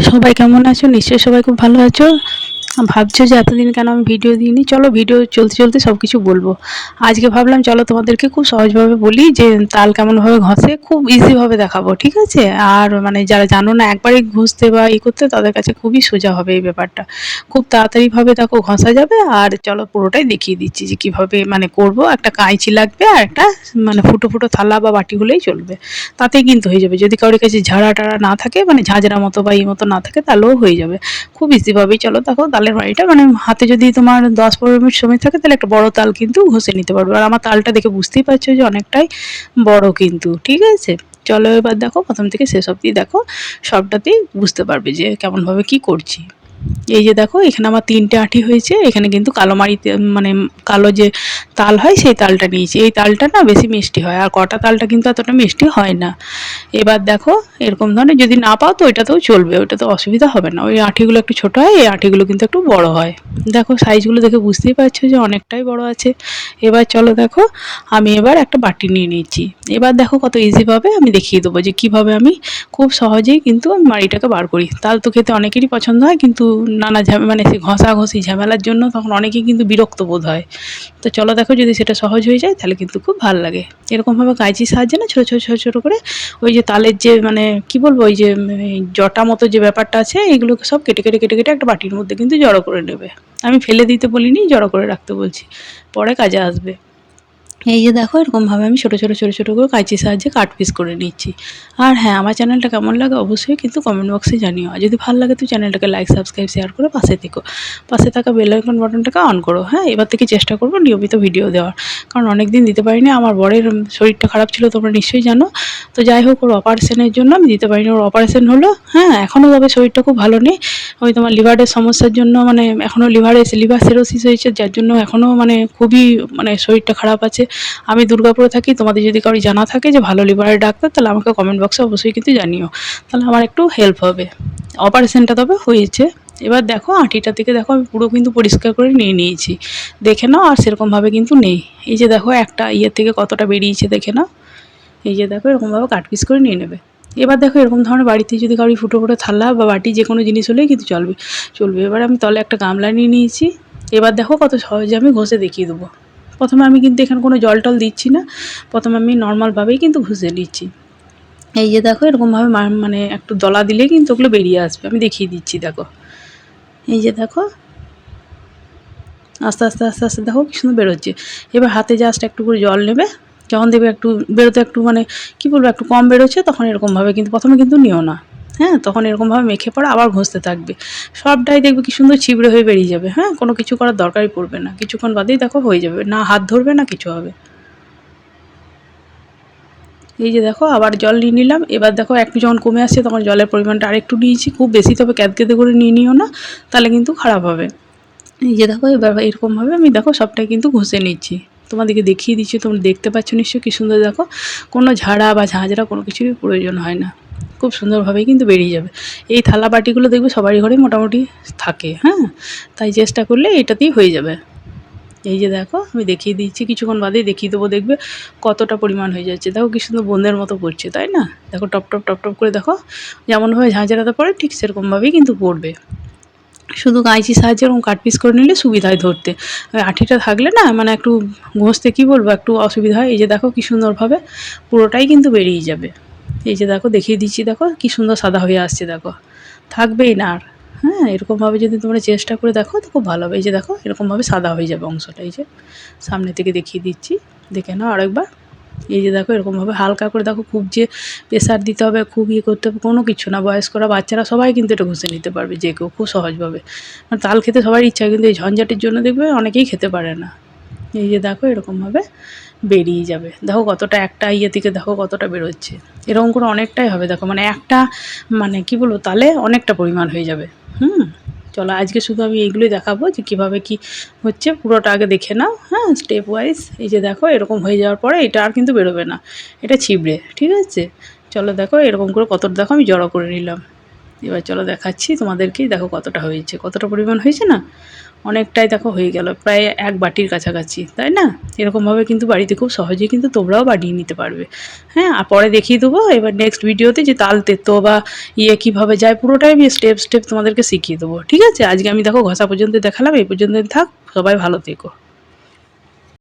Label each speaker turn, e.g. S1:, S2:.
S1: সবাই কেমন আছো? নিশ্চয়ই সবাই খুব ভালো আছো। ভাবছ যে এতদিন কেন আমি ভিডিও দিইনি। চলো ভিডিও চলতে চলতে সব কিছু বলব। আজকে ভাবলাম, চলো তোমাদেরকে খুব সহজভাবে বলি যে তাল কেমনভাবে ঘষে খুব ইজিভাবে দেখাবো, ঠিক আছে? আর মানে যারা জানো না, একবারই ঘষতে বা ই করতে তাদের কাছে খুবই সোজা হবে এই ব্যাপারটা। খুব তাড়াতাড়িভাবে দেখো ঘষা যাবে, আর চলো পুরোটাই দেখিয়ে দিচ্ছি যে কীভাবে মানে করব। একটা কাঁচি লাগবে আর একটা মানে ফুটো ফুটো থালা বা বাটি হলেই চলবে। তাতেই কিন্তু হয়ে যাবে। যদি কারোর কাছে ঝাড়া টাড়া না থাকে মানে ঝাঁঝরা মতো বা এই মতো না থাকে, তাহলেও হয়ে যাবে। খুব ইজিভাবেই চলো দেখো তালের বাড়িটা মানে হাতে যদি তোমার দশ পনেরো মিনিট সময় থাকে, তাহলে একটা বড় তাল কিন্তু ঘষে নিতে পারবে। আর আমার তালটা দেখে বুঝতেই পারছ যে অনেকটাই বড় কিন্তু, ঠিক আছে? চলো এবার দেখো, প্রথম থেকে শেষ অবধি দেখো, সবটাতেই বুঝতে পারবে যে কেমনভাবে কি করছি। এই যে দেখো, এখানে আমার তিনটে আঁটি হয়েছে, এখানে কিন্তু কালো মাড়িতে মানে কালো যে তাল হয়, সেই তালটা নিয়েছি। এই তালটা না বেশি মিষ্টি হয়, আর কটা তালটা কিন্তু এতটা মিষ্টি হয় না। এবার দেখো, এরকম ধরনের যদি না পাও তো ওইটাতেও চলবে ওইটা তো অসুবিধা হবে না। ওই আঁটিগুলো একটু ছোট হয়, এই আঁটিগুলো কিন্তু একটু বড় হয়। দেখো, সাইজগুলো দেখে বুঝতেই পারছ যে অনেকটাই বড় আছে। এবার চলো দেখো, আমি এবার একটা বাটি নিয়ে নিচ্ছি। এবার দেখো কত ইজিভাবে আমি দেখিয়ে দেবো যে কীভাবে আমি খুব সহজেই কিন্তু আমি মাড়িটাকে বার করি। তাল তো খেতে অনেকেরই পছন্দ হয়, কিন্তু নানা ঝামে মানে সে ঘষাঘষি ঝামেলার জন্য তখন অনেকেই কিন্তু বিরক্ত বোধ হয়। তো চলো দেখো যদি সেটা সহজ হয়ে যায় তাহলে কিন্তু খুব ভালো লাগে। এরকমভাবে কাঁচির সাহায্যে না ছোটো ছোটো ছোটো ছোটো করে ওই যে তালের যে মানে কি বলব, ওই যে জটা মতো যে ব্যাপারটা আছে, এগুলোকে সব কেটে কেটে কেটে কেটে একটা বাটির মধ্যে কিন্তু জড়ো করে নেবে। আমি ফেলে দিতে বলিনি, জড়ো করে রাখতে বলছি। পরে কাজে আসবে। এই যে দেখো, এরকমভাবে আমি ছোটো ছোটো ছোটো ছোটো করে কাঁচির সাহায্যে কাট পিস করে নিচ্ছি। আর হ্যাঁ আমার চ্যানেলটা কেমন লাগে অবশ্যই কিন্তু কমেন্ট বক্সে জানিও। আর যদি ভালো লাগে তো চ্যানেলটাকে লাইক সাবস্ক্রাইব শেয়ার করে পাশে থেকো। পাশে থাকা বেল আইকন বাটনটাকে অন করো হ্যাঁ? এবার থেকে চেষ্টা করব নিয়মিত ভিডিও দেওয়ার। কারণ অনেক দিন দিতে পারিনি, আমার বরের শরীরটা খারাপ ছিল, তোমরা নিশ্চয়ই জানো। তো যাই হোক, ওর অপারেশনের জন্য আমি দিতে পারিনি। ওর অপারেশন হলো হ্যাঁ এখনও তবে শরীরটা খুব ভালো নেই। ওই তোমার লিভারের সমস্যার জন্য মানে এখনও লিভারে লিভার সেরোসিস হয়েছে, যার জন্য এখনও মানে খুবই মানে শরীরটা খারাপ আছে। আমি দুর্গাপুরে থাকি, তোমাদের যদি কারও জানা থাকে যে ভালো লিভারের ডাক্তার, তাহলে আমাকে কমেন্ট বক্সে অবশ্যই কিন্তু জানিও। তাহলে আমার একটু হেল্প হবে। অপারেশনটা তবে হয়েছে। এবার দেখো, আঁটিটা থেকে দেখো, আমি পুরো কিন্তু পরিষ্কার করে নিয়ে নিয়েছি। দেখে নাও, আর সেরকমভাবে কিন্তু নেই। এই যে দেখো, একটা ইয়ের থেকে কতটা বেরিয়েছে, দেখে নাও। এই যে দেখো, এরকমভাবে কাট পিস করে নিয়ে নেবে। এবার দেখো, এরকম ধরনের বাড়িতে যদি কারোর ফুটো ফুটো থালা বা বাটি যে কোনো জিনিস হলেই কিন্তু চলবে। চলবে। এবার আমি তলে একটা গামলা নিয়ে নিয়েছি। এবার দেখো, কত সহজে আমি ঘষে দেখিয়ে দেবো। প্রথমে আমি কিন্তু এখানে কোনো জল টল দিচ্ছি না, প্রথমে আমি নর্মালভাবেই কিন্তু ঘষে নিচ্ছি। এই যে দেখো, এরকমভাবে মানে একটু দলা দিলেই কিন্তু ওগুলো বেরিয়ে আসবে। আমি দেখিয়ে দিচ্ছি, দেখো। এই যে দেখো, আস্তে আস্তে আস্তে আস্তে, দেখো কি সুন্দর বেরোচ্ছে। এবার হাতে জাস্ট একটু করে জল নেবে। যখন দেবে একটু বেরোতে একটু মানে কী বলব, একটু কম বেরোচ্ছে, তখন এরকমভাবে কিন্তু, প্রথমে কিন্তু নিও না। হ্যাঁ তখন এরকমভাবে মেখে পড়ে, আবার ঘষতে থাকবে। সবটাই দেখবে কি সুন্দর ছিবড়ে হয়ে বেরিয়ে যাবে হ্যাঁ? কোনো কিছু করার দরকারই পড়বে না। কিছুক্ষণ বাদেই দেখো হয়ে যাবে। না হাত ধরবে, না কিছু হবে। এই যে দেখো, আবার জল নিয়ে নিলাম। এবার দেখো একটু যখন কমে আসছে, তখন জলের পরিমাণটা আরেকটু নিয়েছি। খুব বেশি তবে ক্যাদকেদে করে নিয়ে নিও না, তাহলে কিন্তু খারাপ হবে। এই যে দেখো, এবার এরকমভাবে আমি দেখো, সবটাই কিন্তু ঘষে নিচ্ছি। তোমাদেরকে দেখিয়ে দিচ্ছি, তোমরা দেখতে পাচ্ছ নিশ্চয়ই কী সুন্দর দেখো। কোনো ঝাড়া বা ঝাঁঝরা কোনো কিছুরই প্রয়োজন হয় না। খুব সুন্দরভাবেই কিন্তু বেরিয়ে যাবে। এই থালা বাটিগুলো দেখবে সবারই ঘরে মোটামুটি থাকে হ্যাঁ? তাই চেষ্টা করলে এটাতেই হয়ে যাবে। এই যে দেখো, আমি দেখিয়ে দিচ্ছি, কিছুক্ষণ বাদেই দেখিয়ে দেবো, দেখবে কতটা পরিমাণ হয়ে যাচ্ছে। দেখো কি সুন্দর বোঁদের মতো পড়ছে, তাই না? দেখো টপ টপ টপ টপ করে দেখো, যেমনভাবে ঝাঁঝরাতে পড়ে, ঠিক সেরকমভাবেই কিন্তু পড়বে। শুধু কাঁচি সাহায্যে এরকম কাট পিস করে নিলে সুবিধা হয় ধরতে। আঠিটা থাকলে না মানে একটু ঘষতে কী বলব, একটু অসুবিধা হয়। এই যে দেখো কী সুন্দরভাবে পুরোটাই কিন্তু বেরিয়ে যাবে। এই যে দেখো, দেখিয়ে দিচ্ছি, দেখো, কি সুন্দর সাদা হয়ে আসছে, দেখো। থাকবেই না আর। হ্যাঁ এরকমভাবে যদি তোমরা চেষ্টা করে দেখো, তো খুব ভালো হবে। এই যে দেখো, এরকমভাবে সাদা হয়ে যাবে অংশটা, এই যে। সামনে থেকে দেখিয়ে দিচ্ছি। দেখে নাও আরেকবার। এই যে দেখো, এরকমভাবে হালকা করে দেখো, খুব যে প্রেশার দিতে হবে, খুব ইয়ে করতে হবে, কোনো কিছু না। বয়স্করা, বাচ্চারা সবাই কিন্তু এটা ঘুষে নিতে পারবে, যে কেউ, খুব সহজভাবে। মানে তাল খেতে সবার ইচ্ছা, কিন্তু এই ঝঞ্ঝাটের জন্য দেখবে অনেকেই খেতে পারে না। এই যে দেখো এরকমভাবে বেরিয়ে যাবে। দেখো কতটা একটা ইয়ে থেকে দেখো কতটা বেরোচ্ছে। এরকম করে অনেকটাই হবে, দেখো। মানে একটা মানে কি বলব, তালে অনেকটা পরিমাণ হয়ে যাবে। হুম? চলো, আজকে শুধু আমি এইগুলোই দেখাবো যে কীভাবে কি হচ্ছে। পুরোটা আগে দেখে নাও হ্যাঁ স্টেপ ওয়াইজ এই যে দেখো, এরকম হয়ে যাওয়ার পরে এটা আর কিন্তু বেরোবে না। এটা ছিবড়ে, ঠিক আছে? চলো, দেখো, এরকম করে কতটা, দেখো, আমি জড়ো করে নিলাম। এবার চলো দেখাচ্ছি তোমাদেরকেই, দেখো কতটা হয়েছে। কতটা পরিমাণ হয়েছে না? অনেকটাই দেখো হয়ে গেল, প্রায় এক বাটির কাছাকাছি, তাই না? এরকমভাবে কিন্তু বাড়িতে খুব সহজেই কিন্তু তোমরাও বানিয়ে নিতে পারবে। হ্যাঁ আর পরে দেখিয়ে দেবো এবার নেক্সট ভিডিওতে যে তাল তেতো বা ইয়ে কীভাবে যায়, পুরোটাই আমি স্টেপ স্টেপ তোমাদেরকে শিখিয়ে দেবো, ঠিক আছে? আজকে আমি দেখো ঘষা পর্যন্ত দেখালাম, এই পর্যন্ত থাক, সবাই ভালো থেকো।